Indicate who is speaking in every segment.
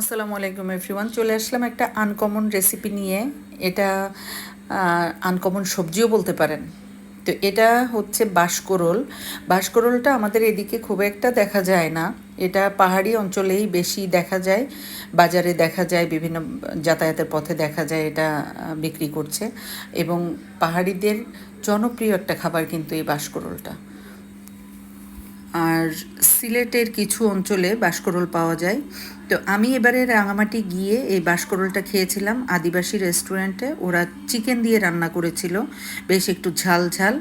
Speaker 1: আসসালামু আলাইকুম এভরিওয়ান চলে আসলাম একটা আনকমন রেসিপি নিয়ে। এটা আনকমন সবজিও বলতে পারেন। তো এটা হচ্ছে বাঁশকরোল। বাঁশকরোলটা আমাদের এদিকে খুব একটা দেখা যায় না। এটা পাহাড়ি অঞ্চলেই বেশি দেখা যায়। বাজারে দেখা যায়, বিভিন্ন যাতায়াতের পথে দেখা যায় এটা বিক্রি করছে। এবং পাহাড়িদের জনপ্রিয় একটা খাবার কিন্তু এই বাঁশকরোলটা। আর সিলেটের কিছু অঞ্চলে বাঁশকরোল পাওয়া যায়। তো আমি এবারে রাঙামাটি গিয়ে এই বাঁশকরোলটা খেয়েছিলাম আদিবাসী রেস্টুরেন্টে। ওরা চিকেন দিয়ে রান্না করেছিল, বেশ একটু ঝাল ঝাল।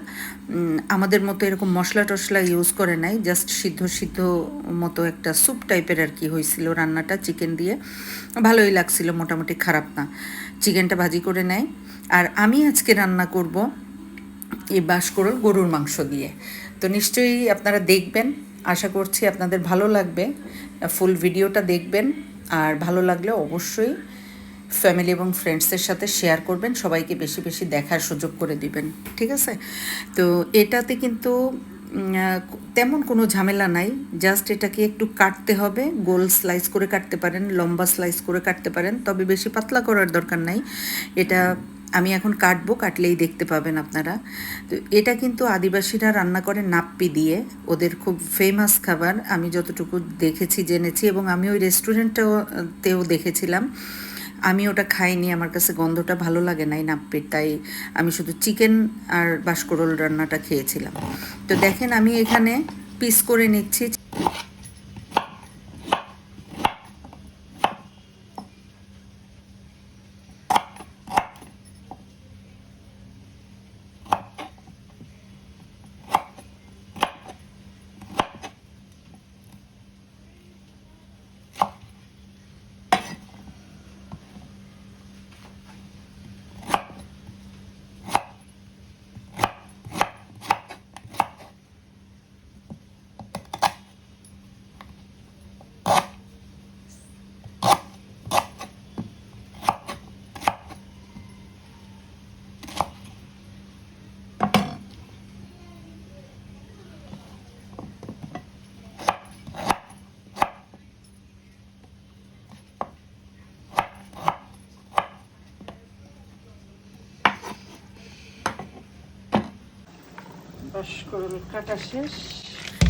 Speaker 1: আমাদের মতো এরকম মশলা টশলা ইউজ করে নাই, জাস্ট সিদ্ধ সিদ্ধ মতো একটা স্যুপ টাইপের আর কি হয়েছিল রান্নাটা চিকেন দিয়ে। ভালোই লাগছিল, মোটামুটি খারাপ না। চিকেনটা ভাজি করে নেয়। আর আমি আজকে রান্না করব এই বাঁশকরোল গরুর মাংস দিয়ে। তো নিশ্চয়ই আপনারা দেখবেন আশা করছি আপনাদের ভালো লাগবে। ফুল ভিডিওটা দেখবেন, আর ভালো লাগলে অবশ্যই ফ্যামিলি এবং ফ্রেন্ডসদের সাথে শেয়ার করবেন, সবাইকে বেশি বেশি দেখার সুযোগ করে দিবেন, ঠিক আছে? তো এটাতে কিন্তু তেমন কোনো ঝামেলা নাই জাস্ট এটাকে একটু কাটতে হবে, গোল স্লাইস করে কাটতে পারেন, লম্বা স্লাইস করে কাটতে পারেন, তবে বেশি পাতলা করার দরকার নাই। এটা আমি এখন কাটবো, কাটলেই দেখতে পাবেন আপনারা। তো এটা কিন্তু আদিবাসীরা রান্না করে নাপ্পি দিয়ে। ওদের খুব ফেমাস খাবার। আমি যতটুকু দেখেছি, জেনেছি এবং আমি ওই রেস্টুরেন্টেও তেও দেখেছিলাম। আমি ওটা খাইনি, আমার কাছে গন্ধটা ভালো লাগে নাই নাপ্পির, তাই আমি শুধু চিকেন আর বাসকরোল রান্নাটা খেয়েছিলাম। তো দেখেন আমি এখানে পিস করে নিচ্ছি।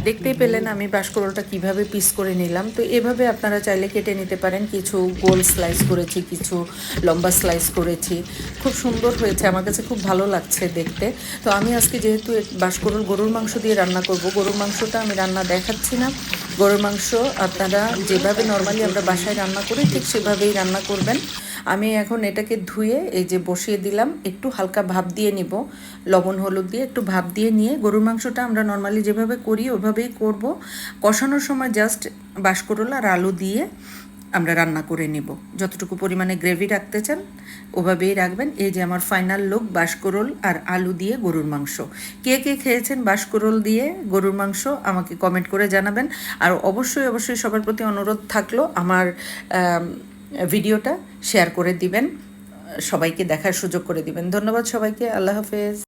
Speaker 1: দেখতেই পেলেন আমি বাসকরোলটা কীভাবে পিস করে নিলাম। তো এভাবে আপনারা চাইলে কেটে নিতে পারেন। কিছু গোল স্লাইস করেছি, কিছু লম্বা স্লাইস করেছি। খুব সুন্দর হয়েছে, আমার কাছে খুব ভালো লাগছে দেখতে। তো আমি আজকে যেহেতু বাসকরোল গরুর মাংস দিয়ে রান্না করব, গরুর মাংসটা আমি রান্না দেখাচ্ছি না। গরুর মাংস আপনারা যেভাবে নর্মালি আমরা বাসায় রান্না করি, ঠিক সেভাবেই রান্না করবেন। আমি এখন এটাকে ধুয়ে এই যে বসিয়ে দিলাম একটু হালকা ভাপ দিয়ে নিব। লবণ হলুদ দিয়ে একটু ভাপ দিয়ে নিয়ে গরুর মাংসটা আমরা নর্মালি যেভাবে করি ওভাবেই করব। কষানোর সময় জাস্ট বাঁশকরোল আর আলু দিয়ে আমরা রান্না করে নেব। যতটুকু পরিমাণে গ্রেভি রাখতে চান ওভাবেই রাখবেন। এই যে আমার ফাইনাল লোক বাঁশকরোল আর আলু দিয়ে গরুর মাংস। কে কে খেয়েছেন বাঁশকরোল দিয়ে গরুর মাংস আমাকে কমেন্ট করে জানাবেন। আর অবশ্যই অবশ্যই সবার প্রতি অনুরোধ থাকল আমার আম, ভিডিওটা শেয়ার করে দিবেন। সবাইকে দেখার সুযোগ করে দিবেন। ধন্যবাদ সবাইকে। আল্লাহ হাফেজ।